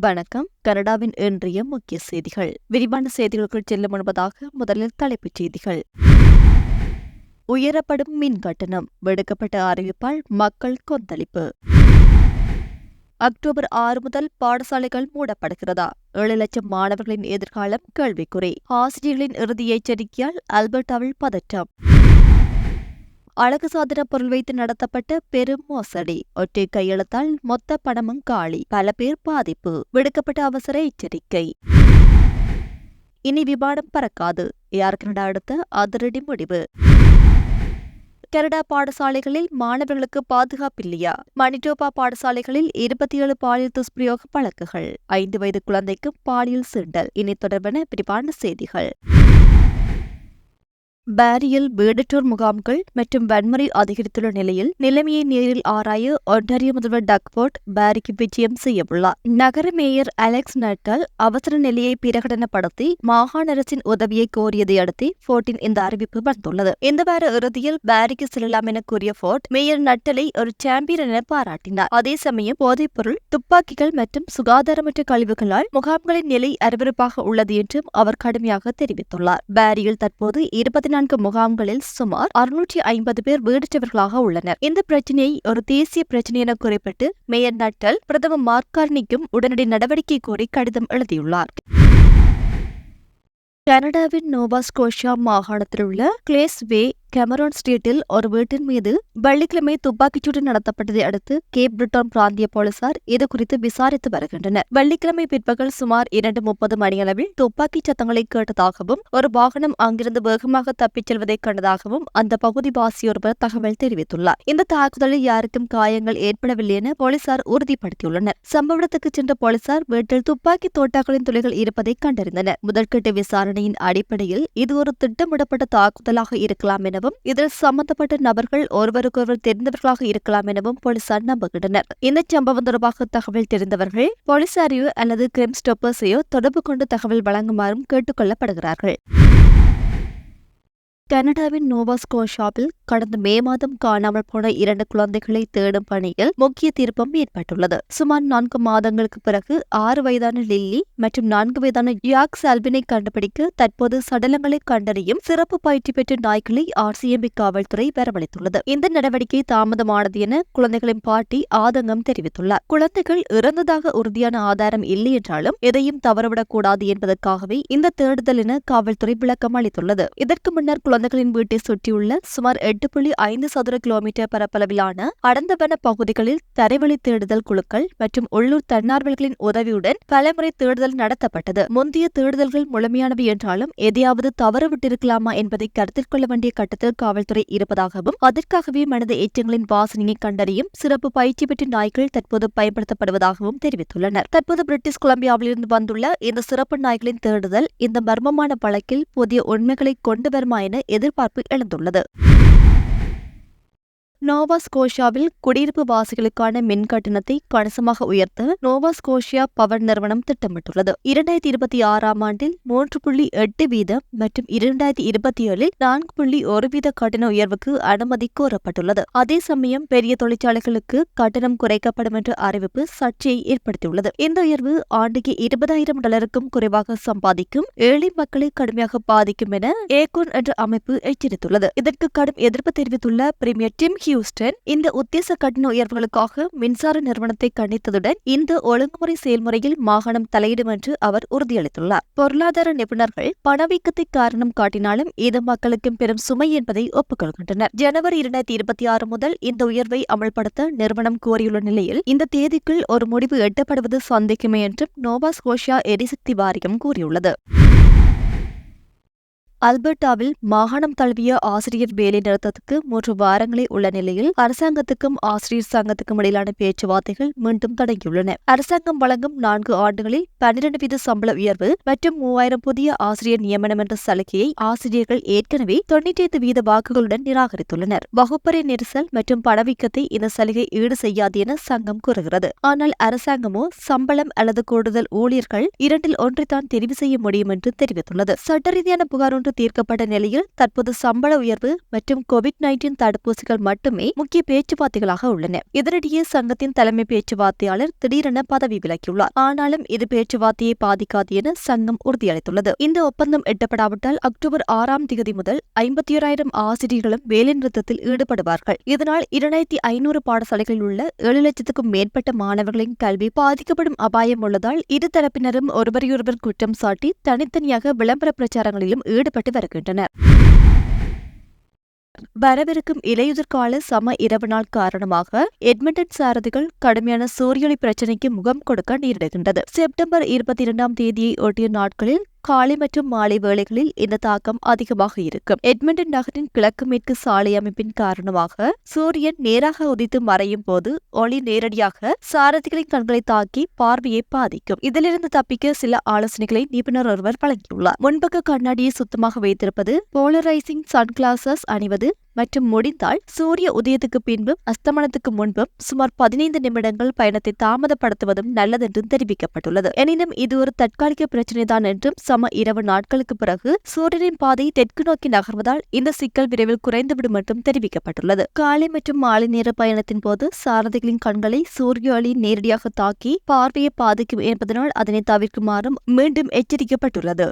வணக்கம். கனடாவின் இன்றைய முக்கிய செய்திகள். விரிவான செய்திகளுக்குள் செல்ல முன்பதாக முதலில் தலைப்புச் செய்திகள். உயரப்படும் மின் கட்டணம் விடுக்கப்பட்ட அறிவிப்பால் மக்கள் கொந்தளிப்பு. அக்டோபர் ஆறு முதல் பாடசாலைகள் மூடப்படுகிறதா? ஏழு லட்சம் மாணவர்களின் எதிர்காலம் கேள்விக்குறி. ஆசிரியர்களின் இறுதி எச்சரிக்கையால் அல்பர்டாவில் பதற்றம். அழகு சாதன பொருள் வைத்து நடத்தப்பட்ட பெரும் மோசடி. ஒற்றை கையெழுத்தால் மொத்த பணமும் காலி. பல பேர் பாதிப்பு. விடுக்கப்பட்ட அவசர எச்சரிக்கை. இனி விமானம் பறக்காது. ஏர் கனடா அடுத்த அதிரடி முடிவு. கனடா பாடசாலைகளில் மாணவர்களுக்கு பாதுகாப்பில்லையா மணிடோபா பாடசாலைகளில் இருபத்தி ஏழு பாலியல் துஷ்பிரயோக வழக்குகள். ஐந்து வயது குழந்தைக்கு பாலியல் சீண்டல். இனி தொடர்பான விரிவான செய்திகள். பாரியில் வேடற்றோர் முகாம்கள் மற்றும் வன்முறை அதிகரித்துள்ள நிலையில் நிலைமையை நேரில் ஆராய ஒன்டாரியோ முதல்வர் டக்போர்ட் பாரிக்கு விஜயம் செய்யவுள்ளார். நகர மேயர் அலெக்ஸ் நட்டல் அவசர நிலையை பிரகடனப்படுத்தி மாகாண அரசின் உதவியை கோரியதை அடுத்து போர்ட்டின் இந்த அறிவிப்பு வந்துள்ளது. இந்த வார இறுதியில் பாரிக்கு செல்லலாம் என கூறிய போர்ட் மேயர் நட்டலை ஒரு சாம்பியன் என பாராட்டினார். அதே சமயம் போதைப்பொருள் துப்பாக்கிகள் மற்றும் சுகாதாரமற்ற கழிவுகளால் முகாம்களின் நிலை அருவருப்பாக உள்ளது என்றும் அவர் கடுமையாக தெரிவித்துள்ளார். பாரியில் தற்போது இருபத்தி நான்கு முகாம்களில் சுமார் அறுநூற்றி ஐம்பது பேர் வீடற்றவர்களாக உள்ளனர். இந்த பிரச்சினையை ஒரு தேசிய பிரச்சினை என குறிப்பிட்டு மேயர் நட்டல் பிரதமர் மார்கார்னிக்கும் உடனடி நடவடிக்கை கோரி கடிதம் எழுதியுள்ளார். கனடாவின் நோவா ஸ்கோஷியா மாகாணத்தில் உள்ள கிளேஸ்வே கெமரோன் ஸ்ட்ரீட்டில் ஒரு வீட்டின் மீது வெள்ளிக்கிழமை துப்பாக்கிச்சூடு நடத்தப்பட்டதை அடுத்து கேப் பிரிட்டன் பிராந்திய போலீசார் இது குறித்து விசாரித்து வருகின்றனர். வெள்ளிக்கிழமை பிற்பகல் சுமார் இரண்டு முப்பது மணியளவில் துப்பாக்கி சத்தங்களை கேட்டதாகவும் ஒரு வாகனம் அங்கிருந்து வேகமாக தப்பிச் செல்வதை கண்டதாகவும் அந்த பகுதி வாசியொருவர் தகவல் தெரிவித்துள்ளார். இந்த தாக்குதலில் யாருக்கும் காயங்கள் ஏற்படவில்லை என போலீசார் உறுதிப்படுத்தியுள்ளனர். சம்பவ இடத்துக்கு சென்ற போலீசார் வீட்டில் துப்பாக்கி தோட்டாக்களின் துளைகள் இருப்பதை கண்டறிந்தனர். முதற்கட்ட விசாரணையின் அடிப்படையில் இது ஒரு திட்டமிடப்பட்ட தாக்குதலாக இருக்கலாம் என எனவும் இதில் சம்பந்தப்பட்ட நபர்கள் ஒருவருக்கொருவர் தெரிந்தவர்களாக இருக்கலாம் எனவும் போலீசார் நம்புகின்றனர். இந்த சம்பவம் தொடர்பாக தகவல் தெரிந்தவர்கள் போலீசாரையோ அல்லது கிரைம் ஸ்டாப்பர்ஸையோ தொடர்பு கொண்டு தகவல் வழங்குமாறும் கேட்டுக்கொள்ளப்படுகிறார்கள். கனடாவின் நோவாஸ்கோஷாவில் கடந்த மே மாதம் காணாமல் போன இரண்டு குழந்தைகளை தேடும் பணியில் முக்கிய திருப்பம் ஏற்பட்டுள்ளது. சுமார் நான்கு மாதங்களுக்கு பிறகு ஆறு வயதான லில்லி மற்றும் நான்கு வயதான யாக் சால்வினை கண்டுபிடிக்க தற்போது சடலங்களை கண்டறியும் சிறப்பு பயிற்சி பெற்ற நாய்களை ஆர்சிஎம்பி காவல்துறை வரவழைத்துள்ளது. இந்த நடவடிக்கை தாமதமானது என குழந்தைகளின் பாட்டி ஆதங்கம் தெரிவித்துள்ளார். குழந்தைகள் இறந்ததாக உறுதியான ஆதாரம் இல்லை என்றாலும் எதையும் தவறவிடக்கூடாது என்பதற்காகவே இந்த தேடுதல் என காவல்துறை விளக்கம் அளித்துள்ளது. இதற்கு முன்னர் குழந்தைகளின் வீட்டை சுற்றியுள்ள சுமார் எட்டு புள்ளி ஐந்து சதுர கிலோமீட்டர் பரப்பளவிலான அடந்தவன பகுதிகளில் தரைவழி தேடுதல் குழுக்கள் மற்றும் உள்ளூர் தன்னார்வல்களின் உதவியுடன் பலமுறை தேடுதல் நடத்தப்பட்டது. முந்தைய தேடுதல்கள் முழுமையானவை என்றாலும் எதையாவது தவறுவிட்டிருக்கலாமா என்பதை கருத்தில் கொள்ள வேண்டிய கட்டத்தில் காவல்துறை இருப்பதாகவும் அதற்காகவே மனித எச்சங்களின் வாசனையை கண்டறியும் சிறப்பு பயிற்சி பெற்ற நாய்கள் தற்போது பயன்படுத்தப்படுவதாகவும் தெரிவித்துள்ளனர். தற்போது பிரிட்டிஷ் கொலம்பியாவிலிருந்து வந்துள்ள இந்த சிறப்பு நாய்களின் தேடுதல் இந்த மர்மமான வழக்கில் புதிய உண்மைகளை கொண்டு வருமா என எதிர்பார்ப்பு எழுந்துள்ளது. நோவா ஸ்கோஷியாவில் குடியிருப்பு வாசிகளுக்கான மின் கட்டணத்தை கணிசமாக உயர்த்த நோவா ஸ்கோஷியா பவர் நிறுவனம் திட்டமிட்டுள்ளது. இரண்டாயிரத்தி இருபத்தி ஆறாம் ஆண்டில் மூன்று புள்ளி எட்டு வீதம் மற்றும் இரண்டாயிரத்தி இருபத்தி ஏழில் நான்கு புள்ளி ஒரு வீத கட்டண உயர்வுக்கு அனுமதி கோரப்பட்டுள்ளது. அதே சமயம் பெரிய தொழிற்சாலைகளுக்கு கட்டணம் குறைக்கப்படும் என்ற அறிவிப்பு சர்ச்சையை ஏற்படுத்தியுள்ளது. இந்த உயர்வு ஆண்டுக்கு இருபதாயிரம் டாலருக்கும் குறைவாக சம்பாதிக்கும் ஏழை மக்களை கடுமையாக பாதிக்கும் என ஏகோன் என்ற அமைப்பு எச்சரித்துள்ளது. இதற்கு கடும் எதிர்ப்பு தெரிவித்துள்ள பிரீமியர் டிம் ஹியூஸ்டன் இந்த உத்தேச கட்டண உயர்வுகளுக்காக மின்சார நிறுவனத்தை கண்டித்ததுடன் இந்த ஒழுங்குமுறை செயல்முறையில் மாகாணம் தலையிடும் என்று அவர் உறுதியளித்துள்ளார். பொருளாதார நிபுணர்கள் பணவீக்கத்தை காரணம் காட்டினாலும் இது மக்களுக்கும் பெரும் சுமை என்பதை ஒப்புக்கொள்கின்றனர். ஜனவரி இரண்டாயிரத்தி இருபத்தி ஆறு முதல் இந்த உயர்வை அமல்படுத்த நிறுவனம் கோரியுள்ள நிலையில் இந்த தேதிக்குள் ஒரு முடிவு எட்டப்படுவது சந்தேகமே என்றும் நோவா ஸ்கோஷியா எரிசக்தி வாரியம் கூறியுள்ளது. அல்பர்டாவில் மாகாணம் தழுவிய ஆசிரியர் வேலை நிறுத்தத்துக்கு மூன்று வாரங்களே உள்ள நிலையில் அரசாங்கத்துக்கும் ஆசிரியர் சங்கத்துக்கும் இடையிலான பேச்சுவார்த்தைகள் மீண்டும் தொடங்கியுள்ளன. அரசாங்கம் வழங்கும் நான்கு ஆண்டுகளில் பன்னிரண்டு வீத சம்பள உயர்வு மற்றும் மூவாயிரம் புதிய ஆசிரியர் நியமனம் என்ற சலுகையை ஆசிரியர்கள் ஏற்கனவே தொண்ணூற்றி ஐந்து வீத வாக்குகளுடன் நிராகரித்துள்ளனர். வகுப்பறை நெரிசல் மற்றும் பணவீக்கத்தை இந்த சலுகை ஈடு செய்யாது என சங்கம் கூறுகிறது. ஆனால் அரசாங்கமோ சம்பளம் அல்லது கூடுதல் ஊழியர்கள் இரண்டில் ஒன்றைத்தான் தெரிவு செய்ய முடியும் என்று தெரிவித்துள்ளது. சட்ட ரீதியான புகார் நன்கு தீர்க்கப்பட்ட நிலையில் தற்போது சம்பள உயர்வு மற்றும் கோவிட் நைன்டீன் தடுப்பூசிகள் மட்டுமே முக்கிய பேச்சுவார்த்தைகளாக உள்ளன. இதனிடையே சங்கத்தின் தலைமை பேச்சுவார்த்தையாளர் திடீரென பதவி விலக்கியுள்ளார் ஆனாலும் இது பேச்சுவார்த்தையை பாதிக்காது என சங்கம் உறுதியளித்துள்ளது. இந்த ஒப்பந்தம் எட்டப்படாவிட்டால் அக்டோபர் ஆறாம் தேதி முதல் ஐம்பத்தி ஓராயிரம் ஆசிரியர்களும் வேலைநிறுத்தத்தில் ஈடுபடுவார்கள். இதனால் இரண்டாயிரத்தி ஐநூறு பாடசாலைகளில் உள்ள ஏழு லட்சத்துக்கும் மேற்பட்ட மாணவர்களின் கல்வி பாதிக்கப்படும் அபாயம் உள்ளதால் இரு தரப்பினரும் ஒருவரையொருவர் குற்றம் சாட்டி தனித்தனியாக விளம்பர பிரச்சாரங்களிலும் ஈடுபட்டு வருகின்றனர். வரவிருக்கும் இலையுதிர்கால சம இரவு நாள் காரணமாக எட்மண்டன் சாரதிகள் கடுமையான சூரியொளி பிரச்சினைக்கு முகம் கொடுக்க நேரிடுகின்றது. செப்டம்பர் இருபத்தி இரண்டாம் தேதியை ஒட்டிய நாட்களில் காலை மற்றும் மாலை வேளைகளில் இந்த தாக்கம் அதிகமாக இருக்கும். எட்மண்டன் நகரின் கிழக்கு மேற்கு சாலை அமைப்பின் காரணமாக சூரியன் நேராக உதித்து மறையும் போது ஒளி நேரடியாக சாரதிகளின் கண்களை தாக்கி பார்வையை பாதிக்கும். இதிலிருந்து தப்பிக்க சில ஆலோசனைகளை நிபுணர் ஒருவர் வழங்கியுள்ளார். முன்பக்க கண்ணாடியை சுத்தமாக வைத்திருப்பது போலரைசிங் சன்கிளாசஸ் அணிவது மற்றும் முடிந்தால் சூரிய உதயத்துக்கு பின்பும் அஸ்தமனத்துக்கு முன்பும் சுமார் பதினைந்து நிமிடங்கள் பயணத்தை தாமதப்படுத்துவதும் நல்லதென்றும் தெரிவிக்கப்பட்டுள்ளது. எனினும் இது ஒரு தற்காலிக பிரச்சினைதான் என்றும் சம இரவு நாட்களுக்கு பிறகு சூரியனின் பாதை தெற்கு நோக்கி நகர்வதால் இந்த சிக்கல் விரைவில் குறைந்துவிடும் என்றும் தெரிவிக்கப்பட்டுள்ளது. காலை மற்றும் மாலை நேர பயணத்தின் போது சாரதிகளின் கண்களை சூரிய ஒளி நேரடியாக தாக்கி பார்வையை பாதிக்கும் என்பதனால் அதனை தவிர்க்குமாறும் மீண்டும் எச்சரிக்கப்பட்டுள்ளது.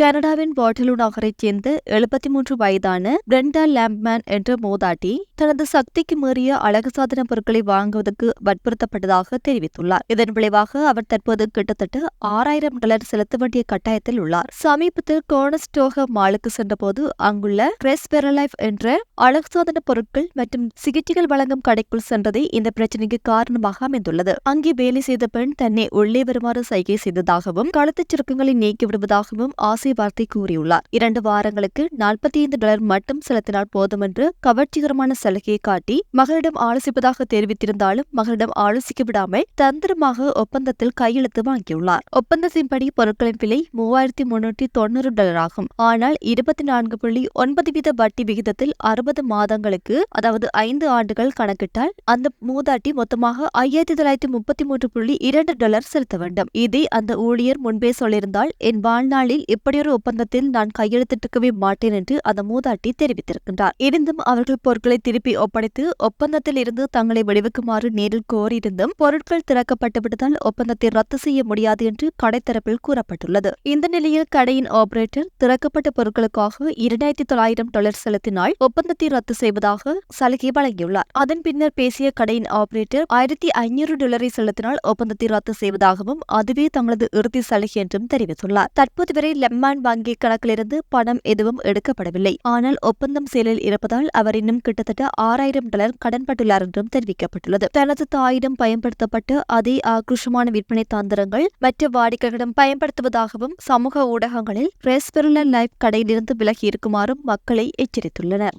கனடாவின் வாட்டலு நகரைச் சேர்ந்த எழுபத்தி மூன்று வயதான பிரெண்டா லேம்ப்மேன் என்ற மோதாட்டி தனது சக்திக்கு மீறிய அழகு சாதன பொருட்களை வாங்குவதற்கு வற்புறுத்தப்பட்டதாக தெரிவித்துள்ளார். இதன் விளைவாக அவர் தற்போது கிட்டத்தட்ட ஆறாயிரம் டாலர் செலுத்த வேண்டிய கட்டாயத்தில் உள்ளார். சமீபத்தில் கோனஸ்டோக மாலுக்கு சென்றபோது அங்குள்ள கிரெஸ்பெரலைஃப் என்ற அழகு சாதன பொருட்கள் மற்றும் சிகிச்சைகள் வழங்கும் கடைக்குள் சென்றதே இந்த பிரச்சனைக்கு காரணமாக அமைந்துள்ளது. அங்கே வேலை செய்த பெண் தன்னை உள்ளே வருமாறு சைகை செய்ததாகவும் கழுத்துச் சுருக்கங்களை நீக்கிவிடுவதாகவும் ஆசை ஆசை வார்த்தை கூறியுள்ளார். இரண்டு வாரங்களுக்கு நாற்பத்தி ஐந்து டாலர் மட்டும் செலுத்தினால் போதும் என்று கவர்ச்சிகரமான சலுகையை காட்டி மகளிடம் ஆலோசிப்பதாக தெரிவித்திருந்தாலும் மகளிடம் ஆலோசிக்க விடாமல் தந்திரமாக ஒப்பந்தத்தில் கையெழுத்து வாங்கியுள்ளார். ஒப்பந்தத்தின்படி பொருட்களின் விலை மூவாயிரத்தி முன்னூற்றி தொன்னூறு டாலர் ஆகும். ஆனால் இருபத்தி நான்கு புள்ளி ஒன்பது வீத வட்டி விகிதத்தில் அறுபது மாதங்களுக்கு அதாவது ஐந்து ஆண்டுகள் கணக்கிட்டால் அந்த மூதாட்டி மொத்தமாக ஐயாயிரத்தி தொள்ளாயிரத்தி முப்பத்தி மூன்று புள்ளி இரண்டு டாலர் செலுத்த வேண்டும். இதை அந்த ஊழியர் முன்பே சொல்லியிருந்தால் என் வாழ்நாளில் இப்படி இப்படியொரு ஒப்பந்தத்தில் நான் கையெழுத்திட்டுக்கவே மாட்டேன் என்று அந்த மூதாட்டி தெரிவித்திருக்கின்றார். இருந்தும் அவர்கள் பொருட்களை திருப்பி ஒப்படைத்து ஒப்பந்தத்தில் இருந்து தங்களை விடுவிக்குமாறு நேரில் கோரியிருந்தும் பொருட்கள் திறக்கப்பட்டுவிட்டதால் ஒப்பந்தத்தை ரத்து செய்ய முடியாது என்று கடை தரப்பில் கூறப்பட்டுள்ளது. இந்த நிலையில் கடையின் ஆபரேட்டர் திறக்கப்பட்ட பொருட்களுக்காக இரண்டாயிரத்தி தொள்ளாயிரம் டாலர் செலுத்தினால் ஒப்பந்தத்தை ரத்து செய்வதாக சலுகை வழங்கியுள்ளார். அதன் பின்னர் பேசிய கடையின் ஆபரேட்டர் ஆயிரத்தி ஐநூறு டாலரை செலுத்தினால் ஒப்பந்தத்தை ரத்து செய்வதாகவும் அதுவே தங்களது இறுதி சலுகை என்றும் தெரிவித்துள்ளார். தற்போது வரை லெம்மான் வங்கி கணக்கிலிருந்து பணம் எதுவும் எடுக்கப்படவில்லை. ஆனால் ஒப்பந்தம் செயலில் இருப்பதால் அவர் இன்னும் கிட்டத்தட்ட ஆறாயிரம் டாலர் கடன்பட்டுள்ளார் என்றும் தெரிவிக்கப்பட்டுள்ளது. தனது தாயிடம் பயன்படுத்தப்பட்ட அதே ஆக்ரோஷமான விற்பனை தந்திரங்கள் மற்ற வாடிக்கைகளிடம் பயன்படுத்துவதாகவும் சமூக ஊடகங்களில் ரெஸ்பெருலர் லைஃப் கடையிலிருந்து விலகி இருக்குமாறும் மக்களை எச்சரித்துள்ளனர்.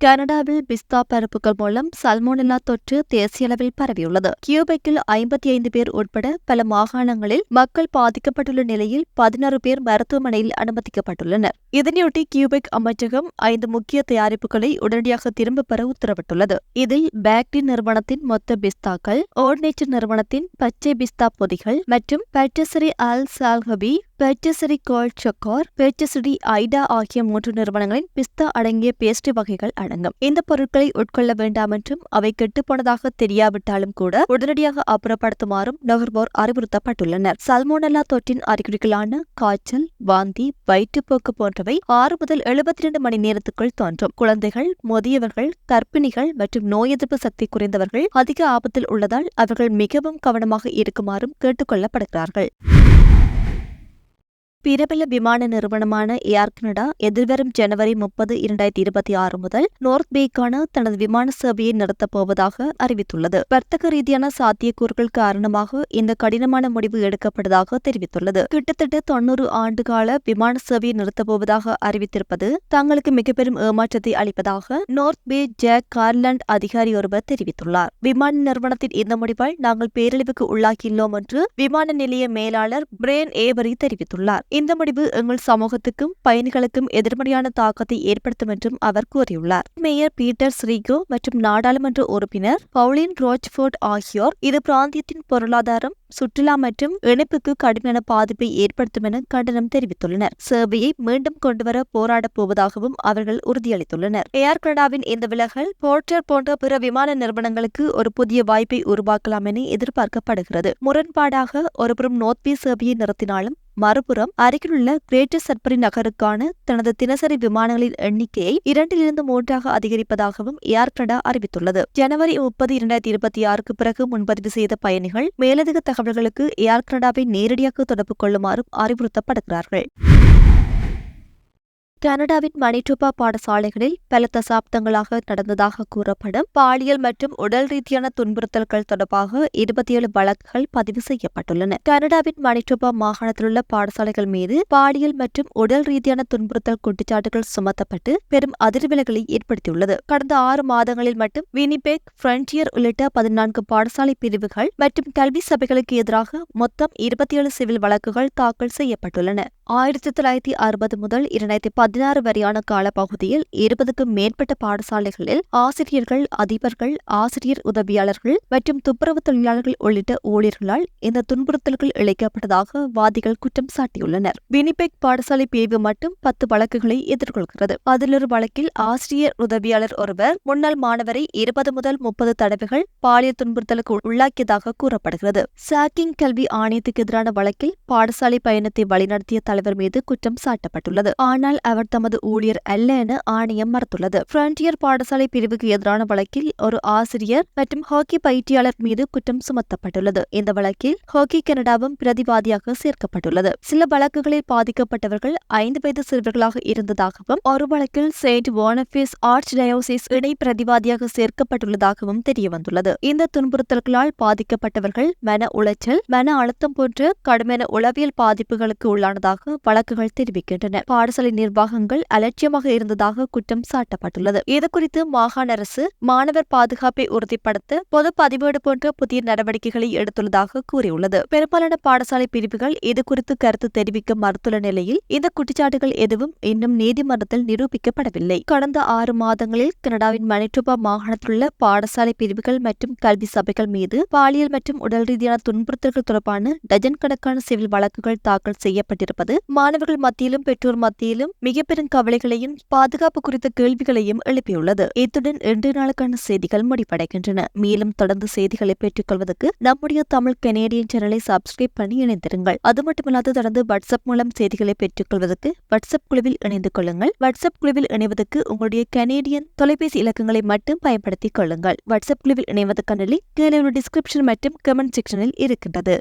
கனடாவில் பிஸ்தா பருப்புகள் மூலம் சல்மோனெல்லா தொற்று தேசிய அளவில் பரவியுள்ளது. கியூபெக்கில் ஐம்பத்தி ஐந்து பேர் உட்பட பல மாகாணங்களில் மக்கள் பாதிக்கப்பட்டுள்ள நிலையில் பதினாறு பேர் மருத்துவமனையில் அனுமதிக்கப்பட்டுள்ளனர். இதனையொட்டி கியூபெக் அமைச்சகம் ஐந்து முக்கிய தயாரிப்புகளை உடனடியாக திரும்பப் பெற உத்தரவிட்டுள்ளது. இதில் பேக்டி நிறுவனத்தின் மொத்த பிஸ்தாக்கள் ஓர்னேச்சர் நிறுவனத்தின் பச்சை பிஸ்தா பொதிகள் மற்றும் பட்டசரி அல் சால்ஹபி பெர்ச்சசரி கோல்ட் சொக்கார் பெர்ச்சசரி ஐடா ஆகிய மூன்று நிறுவனங்களின் பிஸ்தா அடங்கிய பேஸ்ட்ரி வகைகள் அடங்கும். இந்த பொருட்களை உட்கொள்ள வேண்டாம் என்றும் அவை கெட்டுப்போனதாக தெரியாவிட்டாலும் கூட உடனடியாக அப்புறப்படுத்துமாறும் நுகர்வோர் அறிவுறுத்தப்பட்டுள்ளனர். சல்மோனல்லா தொற்றின் அறிகுறிகளான காய்ச்சல் வாந்தி வயிற்றுப்போக்கு போன்றவை ஆறு முதல் எழுபத்தி இரண்டு மணி நேரத்துக்குள் தோன்றும். குழந்தைகள் முதியவர்கள் கர்ப்பிணிகள் மற்றும் நோய் எதிர்ப்பு சக்தி குறைந்தவர்கள் அதிக ஆபத்தில் உள்ளதால் அவர்கள் மிகவும் கவனமாக இருக்குமாறும் கேட்டுக்கொள்ளப்படுகிறார்கள் பிரபல விமான நிறுவனமான ஏர் கனடா எதிர்வரும் ஜனவரி முப்பது இரண்டாயிரத்தி இருபத்தி ஆறு முதல் நோர்த் பேக்கான தனது விமான சேவையை நிறுத்தப் போவதாக அறிவித்துள்ளது. வர்த்தக ரீதியான சாத்தியக்கூறுகள் காரணமாக இந்த கடினமான முடிவு எடுக்கப்பட்டதாக தெரிவித்துள்ளது. கிட்டத்தட்ட தொன்னூறு ஆண்டுகால விமான சேவையை நிறுத்தப் போவதாக அறிவித்திருப்பது தங்களுக்கு மிக பெரும் ஏமாற்றத்தை அளிப்பதாக நோர்த் பே ஜாக் கார்லாண்ட் அதிகாரி ஒருவர் தெரிவித்துள்ளார். விமான நிறுவனத்தின் இந்த முடிவால் நாங்கள் பேரழிவுக்கு உள்ளாகியுள்ளோம் என்று விமான நிலைய மேலாளர் பிரேன் ஏவரி தெரிவித்துள்ளார். இந்த முடிவு எங்கள் சமூகத்துக்கும் பயணிகளுக்கும் எதிர்மறையான தாக்கத்தை ஏற்படுத்தும் என்றும் அவர் கூறியுள்ளார். மேயர் பீட்டர் ஸ்ரீகோ மற்றும் நாடாளுமன்ற உறுப்பினர் பவுலின் ரோச்ஃபோர்ட் ஆகியோர் இது பிராந்தியத்தின் பொருளாதாரம் சுற்றுலா மற்றும் இணைப்புக்கு கடுமையான பாதிப்பை ஏற்படுத்தும் என கண்டனம் தெரிவித்துள்ளனர். சேவையை மீண்டும் கொண்டுவர போராடப் போவதாகவும் அவர்கள் உறுதியளித்துள்ளனர். ஏர் கனடாவின் இந்த விலகல் போர்ட்டர் போன்ற பிற விமான நிறுவனங்களுக்கு ஒரு புதிய வாய்ப்பை உருவாக்கலாம் என எதிர்பார்க்கப்படுகிறது. முரண்பாடாக ஒருபுறம் நோர்த்பே சேவையை நிறுத்தினாலும் மறுபுறம் அருகிலுள்ள கிரேட்டர் சட்பரி நகருக்கான தனது தினசரி விமானங்களின் எண்ணிக்கையை இரண்டிலிருந்து மூன்றாக அதிகரிப்பதாகவும் ஏர் கனடா அறிவித்துள்ளது. ஜனவரி முப்பது இரண்டாயிரத்தி இருபத்தி ஆறுக்கு பிறகு முன்பதிவு செய்த பயணிகள் மேலதிக தகவல்களுக்கு ஏர் கனடாவை நேரடியாக தொடர்பு கொள்ளுமாறும் அறிவுறுத்தப்படுகிறார்கள். கனடாவின் மணிட்டோபா பாடசாலைகளில் பல தசாப்தங்களாக நடந்ததாக கூறப்படும் பாலியல் மற்றும் உடல் ரீதியான துன்புறுத்தல்கள் தொடர்பாக இருபத்தி ஏழு வழக்குகள் பதிவு செய்யப்பட்டுள்ளன. கனடாவின் மணிட்டோபா மாகாணத்திலுள்ள பாடசாலைகள் மீது பாலியல் மற்றும் உடல் ரீதியான துன்புறுத்தல் குற்றச்சாட்டுகள் சுமத்தப்பட்டு பெரும் அதிர்வலைகளை ஏற்படுத்தியுள்ளது. கடந்த ஆறு மாதங்களில் மட்டும் வினிபெக் ஃப்ரண்டியர் உள்ளிட்ட பதினான்கு பாடசாலை பிரிவுகள் மற்றும் கல்வி சபைகளுக்கு எதிராக மொத்தம் இருபத்தி ஏழு சிவில் வழக்குகள் தாக்கல் செய்யப்பட்டுள்ளன. ஆயிரத்தி தொள்ளாயிரத்தி அறுபது முதல் இரண்டாயிரத்தி பதினாறு வரையான காலப்பகுதியில் இருபதுக்கும் மேற்பட்ட பாடசாலைகளில் ஆசிரியர்கள் அதிபர்கள் ஆசிரியர் உதவியாளர்கள் மற்றும் துப்புரவு தொழிலாளர்கள் உள்ளிட்ட ஊழியர்களால் இந்த துன்புறுத்தல்கள் இழைக்கப்பட்டதாக வாதிகள் குற்றம் சாட்டியுள்ளனர். வினிபெக் பாடசாலை பிரிவு மட்டும் பத்து வழக்குகளை எதிர்கொள்கிறது. அதிலொரு வழக்கில் ஆசிரியர் உதவியாளர் ஒருவர் முன்னாள் மாணவரை இருபது முதல் முப்பது தடவைகள் பாலியல் துன்புறுத்தலுக்கு உள்ளாக்கியதாக கூறப்படுகிறது. சாக்கிங் கல்வி ஆணையத்துக்கு எதிரான வழக்கில் பாடசாலை பயணத்தை வழிநடத்திய தலைவர் மீது குற்றம் சாட்டப்பட்டுள்ளது. ஆனால் அவர் தமது ஊழியர் அல்ல என ஆணையம் மறுத்துள்ளது. பிராண்டியர் பாடசாலை பிரிவுக்கு எதிரான வழக்கில் ஒரு ஆசிரியர் மற்றும் ஹாக்கி பயிற்சியாளர் மீது குற்றம் சுமத்தப்பட்டுள்ளது. இந்த வழக்கில் ஹாக்கி கனடாவும் பிரதிவாதியாக சேர்க்கப்பட்டுள்ளது. சில வழக்குகளில் பாதிக்கப்பட்டவர்கள் ஐந்து வயது சிறுவர்களாக இருந்ததாகவும் ஒரு வழக்கில் செயின்ட் வானபிஸ் ஆர்ச் டயோசிஸ் இணை பிரதிவாதியாக சேர்க்கப்பட்டுள்ளதாகவும் தெரியவந்துள்ளது. இந்த துன்புறுத்தல்களால் பாதிக்கப்பட்டவர்கள் மன உளைச்சல் மன அழுத்தம் போன்ற கடுமையான உளவியல் பாதிப்புகளுக்கு உள்ளானதாக வழக்குகள் தெரிவிக்கின்றன. பாடசாலை பாகங்கள் அலட்சியமாக இருந்ததாக குற்றம் சாட்டப்பட்டுள்ளது. இதுகுறித்து மாகாண அரசு மாணவர் பாதுகாப்பை உறுதிப்படுத்த பொது பதிவேடு போன்ற புதிய நடவடிக்கைகளை எடுத்துள்ளதாக கூறியுள்ளது. பெரும்பாலான பாடசாலை பிரிவுகள் இதுகுறித்து கருத்து தெரிவிக்க மறுத்துள்ள நிலையில் இந்த குற்றச்சாட்டுகள் எதுவும் இன்னும் நீதிமன்றத்தில் நிரூபிக்கப்படவில்லை. கடந்த ஆறு மாதங்களில் கனடாவின் மணிட்டுபா மாகாணத்திலுள்ள பாடசாலை பிரிவுகள் மற்றும் கல்வி சபைகள் மீது பாலியல் மற்றும் உடல் ரீதியான துன்புறுத்தல்கள் தொடர்பான டஜன் கணக்கான சிவில் வழக்குகள் தாக்கல் செய்யப்பட்டிருப்பது மாணவர்கள் மத்தியிலும் பெற்றோர் மத்தியிலும் மிக பெரும் கவலைகளையும் பாதுகாப்பு குறித்த கேள்விகளையும் எழுப்பியுள்ளது. இத்துடன் இன்று நாளுக்கான செய்திகள் முடிவடைகின்றன. மேலும் தொடர்ந்து செய்திகளை பெற்றுக் கொள்வதற்கு நம்முடைய தமிழ் கனேடியன் சேனலை சப்ஸ்கிரைப் பண்ணி இணைந்திருங்கள். அது மட்டுமல்லாது தொடர்ந்து வாட்ஸ்அப் மூலம் செய்திகளை பெற்றுக் கொள்வதற்கு வாட்ஸ்அப் குழுவில் இணைந்து கொள்ளுங்கள். வாட்ஸ்அப் குழுவில் இணைவதற்கு உங்களுடைய கனேடியன் தொலைபேசி இலக்கங்களை மட்டும் பயன்படுத்திக் கொள்ளுங்கள். வாட்ஸ்அப் குழுவில் இணைவதற்கான லிங்க் கீழே டிஸ்கிரிப்ஷன் மற்றும் கமெண்ட் செக்ஷனில் இருக்கின்றது.